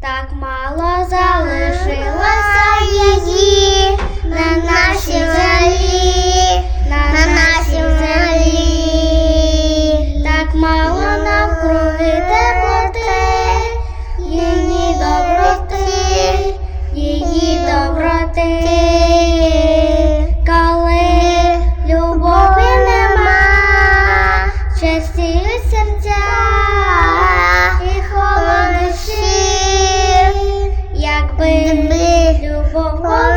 так мало залишилося її. こ。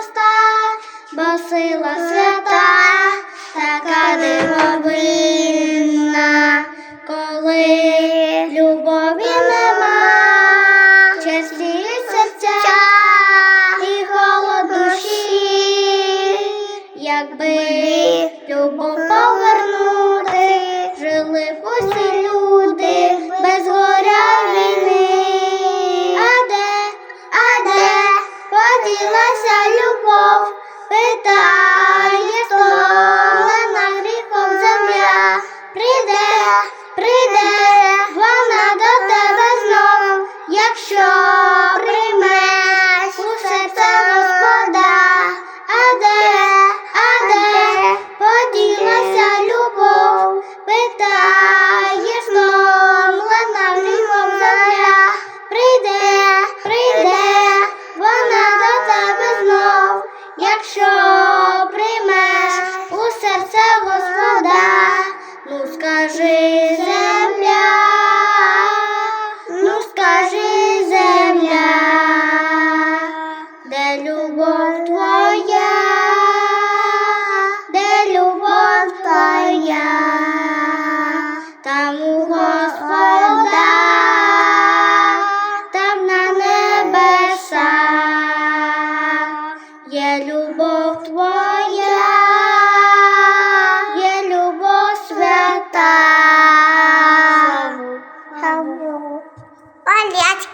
проста, бо сила свята, така дивовижна. народилася любов, питає на гріхом земля, прийде, прийде вона до тебе знов, якщо. world wide.